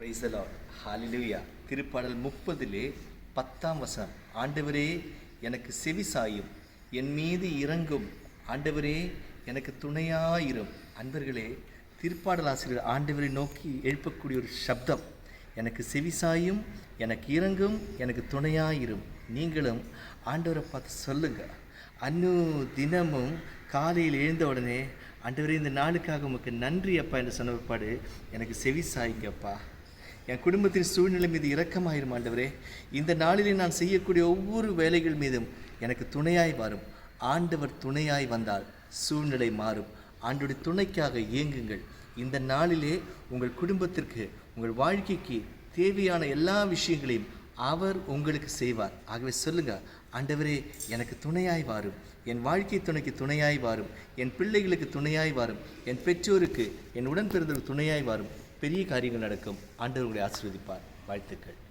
பிரைசலா hallelujah திருப்பாடல் முப்பதிலே பத்தாம் வசனம். ஆண்டவரே எனக்கு செவி சாயும். என் மீது இறங்கும். ஆண்டவரே எனக்கு துணையாயிரும். அன்பர்களே திருப்பாடல் ஆசிரியர் ஆண்டவரை நோக்கி எழுப்பக்கூடிய ஒரு சப்தம். எனக்கு செவி சாயும் எனக்கு இறங்கும் எனக்கு துணையாயிரும். நீங்களும் ஆண்டவரை பார்த்து சொல்லுங்கள் அன்னு தினமும் காலையில் எழுந்த உடனே ஆண்டவரே இந்த நாளுக்காக உமக்கு நன்றி அப்பா என்று சொன்ன பிற்பாடு எனக்கு செவி சாய்ங்கப்பா. என் குடும்பத்தின் சூழ்நிலை மீது இரக்கமாயிரும் ஆண்டவரே. இந்த நாளிலே நான் செய்யக்கூடிய ஒவ்வொரு வேலைகள் மீதும் எனக்கு துணையாய் வரும். ஆண்டவர் துணையாய் வந்தால் சூழ்நிலை மாறும். ஆண்டுடைய துணைக்காக இயங்குங்கள். இந்த நாளிலே உங்கள் குடும்பத்திற்கு உங்கள் வாழ்க்கைக்கு தேவையான எல்லா விஷயங்களையும் அவர் உங்களுக்கு செய்வார். ஆகவே சொல்லுங்க ஆண்டவரே எனக்கு துணையாய் வாரும். என் வாழ்க்கை துணைக்கு துணையாய் வாரும். என் பிள்ளைகளுக்கு துணையாய் வாரும். என் பெற்றோருக்கு என் உடன் பிறந்தவருக்கு துணையாய் வாரும். பெரிய காரியங்கள் நடக்கும். ஆண்டவர்களை ஆசீர்வதிப்பார். வாழ்த்துக்கள்.